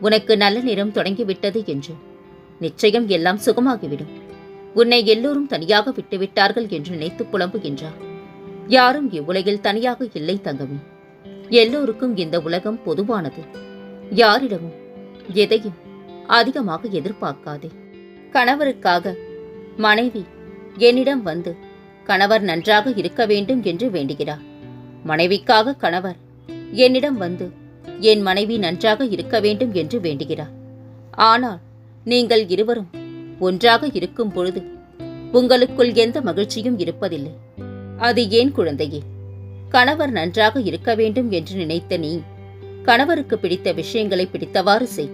உனக்கு நல்ல நேரம் தொடங்கிவிட்டது என்று. நிச்சயம் எல்லாம் சுகமாகிவிடும். உன்னை எல்லோரும் தனியாக விட்டுவிட்டார்கள் என்று நினைத்து புலம்புகின்றார். யாரும் இவ்வுலகில் தனியாக இல்லை தங்கமே. எல்லோருக்கும் இந்த உலகம் பொதுவானது. யாரிடமும் எதையும் அதிகமாக எதிர்பார்க்காதே. கணவருக்காக மனைவி என்னிடம் வந்து கணவர் நன்றாக இருக்க வேண்டும் என்று வேண்டுகிறார். மனைவிக்காக கணவர் என்னிடம் வந்து என் மனைவி நன்றாக இருக்க வேண்டும் என்று வேண்டுகிறார். ஆனால் நீங்கள் இருவரும் ஒன்றாக இருக்கும் பொழுது உங்களுக்குள் எந்த மகிழ்ச்சியும் இருப்பதில்லை. அது ஏன் குழந்தையே? கணவர் நன்றாக இருக்க வேண்டும் என்று நினைத்த நீ கணவருக்கு பிடித்த விஷயங்களை பிடித்தவாறு செய்.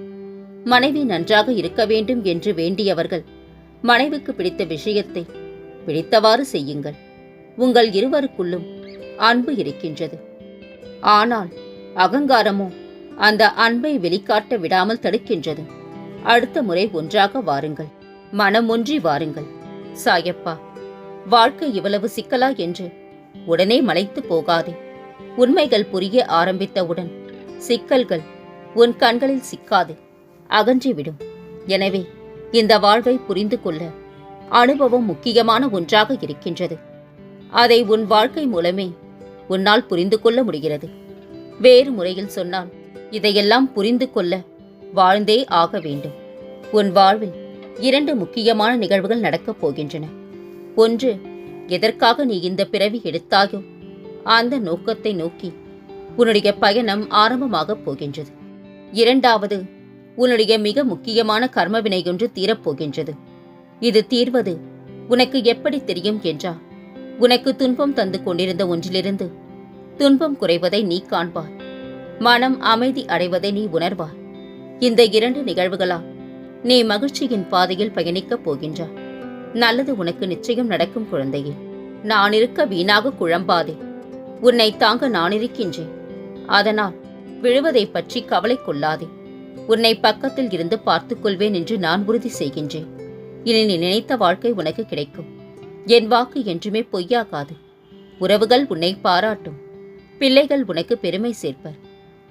மனைவி நன்றாக இருக்க வேண்டும் என்று வேண்டியவர்கள் மனைவிக்கு பிடித்த விஷயத்தை பிடித்தவாறு செய்யுங்கள். உங்கள் இருவருக்குள்ளும் அன்பு இருக்கின்றது. ஆனால் அகங்காரமோ? அந்த அன்பை வெளிக்காட்ட விடாமல் தடுக்கின்றது. அடுத்த முறை ஒன்றாக வாருங்கள். மனமொன்றி வாருங்கள். சாயப்பா வாழ்க்கை இவ்வளவு சிக்கலா என்று உடனே மலைத்து போகாதே. உண்மைகள் புரிய ஆரம்பித்தவுடன் சிக்கல்கள் உன் கண்களில் சிக்காது அகன்றிவிடும். எனவே இந்த வாழ்வை புரிந்து கொள்ள அனுபவம் முக்கியமான ஒன்றாக இருக்கின்றது. அதை உன் வாழ்க்கை மூலமே உன்னால் புரிந்து கொள்ள முடிகிறது. வேறு முறையில் சொன்னால் இதையெல்லாம் புரிந்து கொள்ள வாழ்ந்தே ஆக வேண்டும். உன் வாழ்வில் இரண்டு முக்கியமான நிகழ்வுகள் நடக்கப் போகின்றன. ஒன்று எதற்காக நீ இந்த பிறவி எடுத்தாயோ அந்த நோக்கத்தை நோக்கி உன்னுடைய பயணம் ஆரம்பமாகப் போகின்றது. இரண்டாவது உன்னுடைய மிக முக்கியமான கர்மவினை ஒன்று தீரப்போகின்றது இது தீர்வது உனக்கு எப்படி தெரியும் என்றால் உனக்கு துன்பம் தந்து கொண்டிருந்த ஒன்றிலிருந்து துன்பம் குறைவதை நீ காண்பாய். மனம் அமைதி அடைவதை நீ உணர்வாய். இந்த இரண்டு நிகழ்வுகளால் நீ மகிழ்ச்சியின் பாதையில் பயணிக்கப் போகின்றாய் நல்லது உனக்கு நிச்சயம் நடக்கும் குழந்தையே. நான் இருக்க வீணாக குழம்பாதே. உன்னை தாங்க நான் இருக்கின்றேன் அதனால் விழுவதை பற்றி கவலை கொள்ளாதே. உன்னை பக்கத்தில் இருந்து பார்த்துக் கொள்வேன் என்று நான் உறுதி செய்கின்றேன். இனி நீ நினைத்த வாழ்க்கை உனக்கு கிடைக்கும். என் வாக்கு என்றுமே பொய்யாகாது. உறவுகள் உன்னை பாராட்டும். பிள்ளைகள் உனக்கு பெருமை சேர்ப்பர்.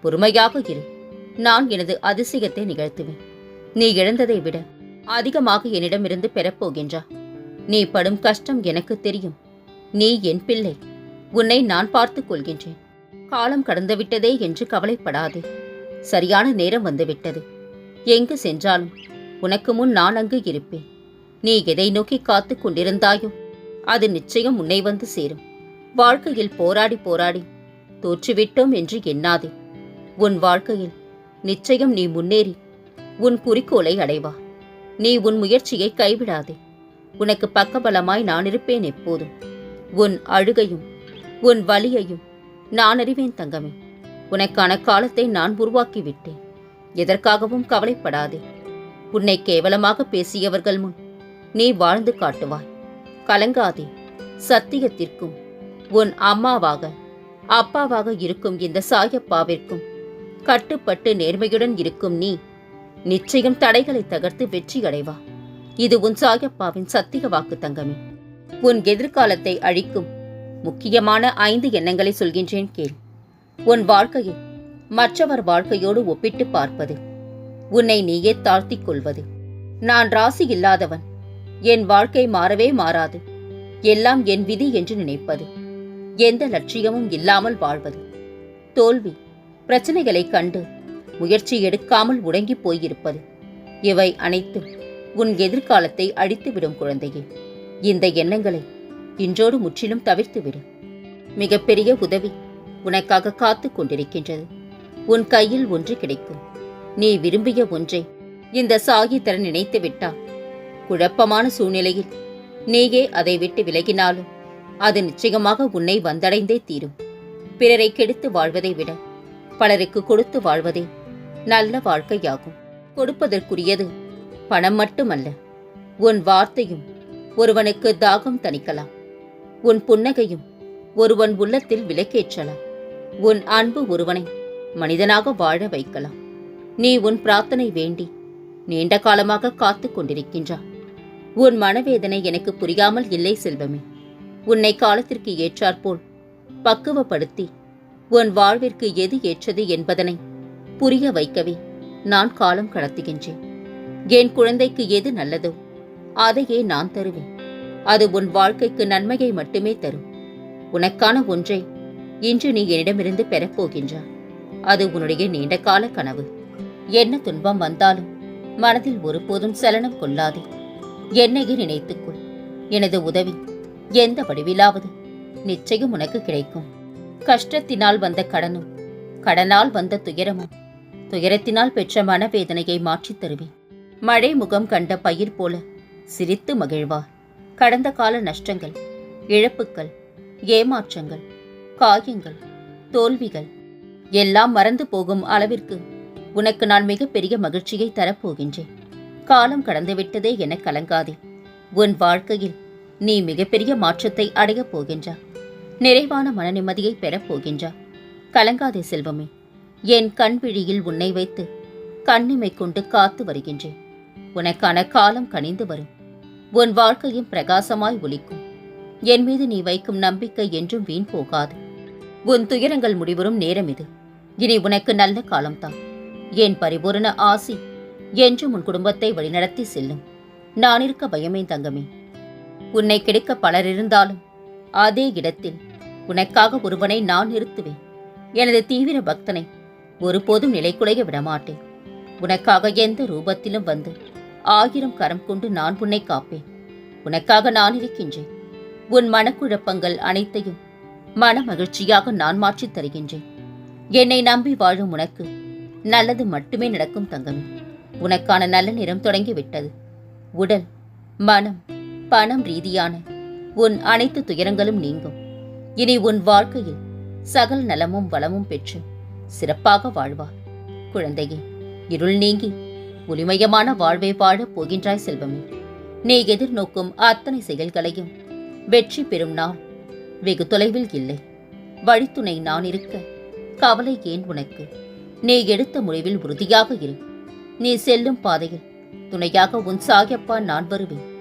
பொறுமையாக இரு. நான் எனது அதிசயத்தை நிகழ்த்துவேன். நீ இழந்ததை விட அதிகமாக என்னிடமிருந்து பெறப்போகின்றா. நீ படும் கஷ்டம் எனக்கு தெரியும். நீ என் பிள்ளை. உன்னை நான் பார்த்துக் கொள்கின்றேன். காலம் கடந்துவிட்டதே என்று கவலைப்படாது. சரியான நேரம் வந்துவிட்டது. எங்கு சென்றாலும் உனக்கு முன் நான் அங்கு இருப்பேன். நீ எதை நோக்கி காத்துக் கொண்டிருந்தாயோ அது நிச்சயம் உன்னை வந்து சேரும். வாழ்க்கையில் போராடி போராடி தோற்றுவிட்டோம் என்று எண்ணாதே. உன் வாழ்க்கையில் நிச்சயம் நீ முன்னேறி உன் குறிக்கோளை அடைவா. நீ உன் முயற்சியை கைவிடாதே. உனக்கு பக்கபலமாய் நான் இருப்பேன் எப்போதும். உன் அழுகையும் உன் வலியையும் நான் அறிவேன் தங்கமே. உனக்கான காலத்தை நான் உருவாக்கிவிட்டேன். எதற்காகவும் கவலைப்படாதே. உன்னை கேவலமாக பேசியவர்கள் முன் நீ வாழ்ந்து காட்டுவாய். கலங்காதே. சத்தியத்திற்கும் உன் அம்மாவாக அப்பாவாக இருக்கும் இந்த சாயப்பாவிற்கும் கட்டுப்பட்டு நேர்மையுடன் இருக்கும் நீ நிச்சயம் தடைகளை தகர்த்து வெற்றி அடைவா. இது உன் சாயப்பாவின் சத்திய வாக்கு தங்கமே. உன் எதிர்காலத்தை அழிக்கும் முக்கியமான ஐந்து எண்ணங்களை சொல்கின்றேன் கேள். உன் வாழ்க்கையை மற்றவர் வாழ்க்கையோடு ஒப்பிட்டு பார்ப்பது உன்னை நீயே தாழ்த்திக் கொள்வது. நான் ராசி இல்லாதவன் என் வாழ்க்கை மாறவே மாறாது. எல்லாம் என் விதி என்று நினைப்பது. எந்த லட்சியமும் இல்லாமல் வாழ்வது. தோல்வி பிரச்சனைகளை கண்டு முயற்சி எடுக்காமல் உடங்கி போயிருப்பது. இவை அனைத்தும் உன் எதிர்காலத்தை அழித்துவிடும் குழந்தையே. இந்த எண்ணங்களை இன்றோடு முற்றிலும் தவிர்த்துவிடு. மிகப்பெரிய உதவி உனக்காக காத்துக் கொண்டிருக்கின்றது. உன் கையில் ஒன்று கிடைக்கும். நீ விரும்பிய ஒன்றை இந்த சாகி தர நினைத்து விட்டால் குழப்பமான சூழ்நிலையில் நீயே அதை விட்டு விலகினாலும் அது நிச்சயமாக உன்னை வந்தடைந்தே தீரும். பிறரை கெடுத்து வாழ்வதை விட பலருக்கு கொடுத்து வாழ்வதே நல்ல வாழ்க்கையாகும். கொடுப்பதற்குரியது பணம் மட்டுமல்ல உன் வார்த்தையும் ஒருவனுக்கு தாகம் தணிக்கலாம். உன் புன்னகையும் ஒருவன் உள்ளத்தில் விலக்கேற்றலாம் உன் அன்பு ஒருவனை மனிதனாக வாழ வைக்கலாம். நீ உன் பிரார்த்தனை வேண்டி நீண்ட காலமாக காத்துக் கொண்டிருக்கின்றாய். உன் மனவேதனை எனக்கு புரியாமல் இல்லை செல்வமே. உன்னை காலத்திற்கு ஏற்றாற்போல். பக்குவப்படுத்தி உன் வாழ்விற்கு எது ஏற்றது என்பதனை புரிய வைக்கவே நான் காலம் கடத்துகின்றேன். என் குழந்தைக்கு எது நல்லதோ அதையே நான் தருவேன். அது உன் வாழ்க்கைக்கு நன்மையை மட்டுமே தரும். உனக்கான ஒன்றை இன்று நீ என்னிடமிருந்து பெறப்போகின்றாய் அது உன்னுடைய நீண்ட கால கனவு. என்ன துன்பம் வந்தாலும் மனதில் ஒருபோதும் சலனம் கொள்ளாதே. என்னையே நினைத்துக்கொள். எனது உதவி எந்த வடிவிலாவது நிச்சயம் உனக்கு கிடைக்கும். கஷ்டத்தினால் வந்த கடனும் கடனால் வந்த துயரமும் துயரத்தினால் பெற்ற மனவேதனையை மாற்றித் தருவேன். மழை முகம் கண்ட பயிர் போல சிரித்து மகிழ்வார் கடந்த கால நஷ்டங்கள் இழப்புக்கள் ஏமாற்றங்கள் காயங்கள் தோல்விகள் எல்லாம் மறந்து போகும் அளவிற்கு உனக்கு நான் மிகப்பெரிய மகிழ்ச்சியை தரப்போகின்றேன். காலம் கடந்துவிட்டதே என கலங்காதே. உன் வாழ்க்கையில் நீ மிகப்பெரிய மாற்றத்தை அடையப் போகின்றா. நிறைவான மன நிம்மதியை பெறப் போகின்றா. கலங்காதே செல்வமே என் கண் விழியில் உன்னை வைத்து கண்ணிமை கொண்டு காத்து வருகின்றேன். உனக்கான காலம் கனிந்து வரும். உன் வாழ்க்கையும் பிரகாசமாய் ஒலிக்கும். என் மீது நீ வைக்கும் நம்பிக்கை என்றும் வீண் போகாது. உன் துயரங்கள் முடிவரும் நேரம் இது. இனி உனக்கு நல்ல காலம்தான். என் பரிபூரண ஆசி என்றும் உன் குடும்பத்தை வழிநடத்தி செல்லும். நான் இருக்க பயமே தங்கமே. உன்னை கெடுக்க பலர் இருந்தாலும் அதே இடத்தில் உனக்காக ஒருவனை நான் நிறுத்துவேன். எனது தீவிர பக்தனை ஒருபோதும் நிலைக்குலைய விடமாட்டேன். உனக்காக எந்த ரூபத்திலும் வந்து ஆயிரம் கரம் கொண்டு நான் உன்னை காப்பேன். உனக்காக நான் இருக்கின்றேன். உன் மனக்குழப்பங்கள் அனைத்தையும் மன மகிழ்ச்சியாக நான் மாற்றித் தருகின்றேன். என்னை நம்பி வாழும் உனக்கு நல்லது மட்டுமே நடக்கும் தங்கமே. உனக்கான நல்ல நிறம் தொடங்கிவிட்டது. உடல் மனம் பணம் ரீதியான உன் அனைத்து துயரங்களும் நீங்கும். இனி உன் வாழ்க்கையில் சகல் நலமும் வளமும் பெற்று சிறப்பாக வாழ்வார் குழந்தையே இருள் நீங்கி ஒளிமயமான வாழ்வை வாழப் போகின்றாய் செல்வமே. நீ எதிர்நோக்கும் அத்தனை செயல்களையும் வெற்றி பெறும் நாள் வெகு தொலைவில் இல்லை. வழித்துணை நான் இருக்க கவலை ஏன் உனக்கு? நீ எடுத்த முடிவில் உறுதியாக இரு. நீ செல்லும் பாதையில் துணையாக உன் சாயப்பா நான் வருவேன்.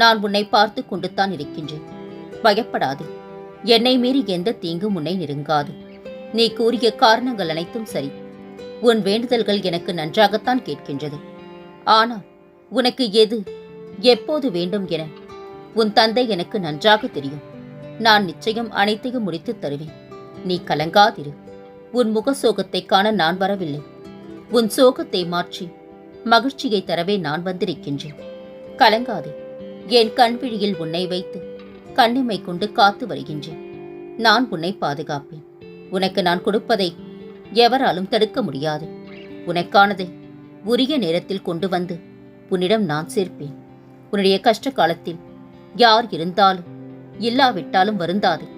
நான் உன்னை பார்த்து கொண்டுத்தான் இருக்கின்றேன். பயப்படாதே. என்னை மீறி எந்த தீங்கும் உன்னை நெருங்காது. நீ கூறிய காரணங்கள் அனைத்தும் சரி. உன் வேண்டுதல்கள் எனக்கு நன்றாகத்தான் கேட்கின்றது. ஆனால் உனக்கு எது எப்போது வேண்டும் என உன் தந்தை எனக்கு நன்றாக தெரியும். நான் நிச்சயம் அனைத்தையும் முடித்துத் தருவேன். நீ கலங்காதிரு. உன் முக சோகத்தை காண நான் வரவில்லை. உன் சோகத்தை மாற்றி மகிழ்ச்சியை தரவே நான் வந்திருக்கின்றேன். கலங்காதே. என் கண்விழியில் உன்னை வைத்து கண்ணிமை கொண்டு காத்து வருகின்றேன். நான் உன்னை பாதுகாப்பேன். உனக்கு நான் கொடுப்பதை எவராலும் தடுக்க முடியாது. உனக்கானதை உரிய நேரத்தில் கொண்டு வந்து உன்னிடம் நான் சேர்ப்பேன். உன்னுடைய கஷ்ட காலத்தில் யார் இருந்தாலும் இல்லாவிட்டாலும் வருந்தாது.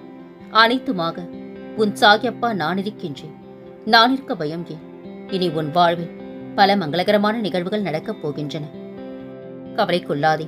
அனைத்துமாக உன் சாகியப்பா நான் இருக்கின்றேன். நான் இருக்க பயம் ஏன்? இனி உன் வாழ்வில் பல மங்களகரமான நிகழ்வுகள் நடக்கப் போகின்றன. கவலை கொள்ளாதே.